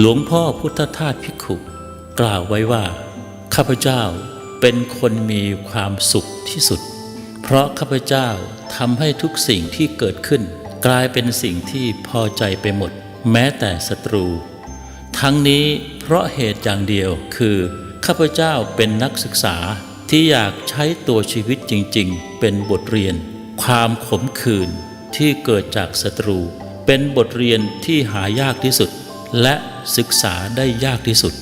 หลวงพ่อพุทธทาสภิกขุกล่าวไว้ว่า ข้าพเจ้าเป็นคนมีความสุขที่สุด เพราะข้าพเจ้าทำให้ทุกสิ่งที่เกิดขึ้น กลายเป็นสิ่งที่พอใจไปหมด แม้แต่ศัตรู ทั้งนี้เพราะเหตุอย่างเดียวคือ ข้าพเจ้าเป็นนักศึกษาที่อยากใช้ตัวชีวิตจริง ๆ เป็นบทเรียน ความขมขื่นที่เกิดจากศัตรู เป็นบทเรียนที่หายากที่สุด และ ศึกษาได้ยากที่สุด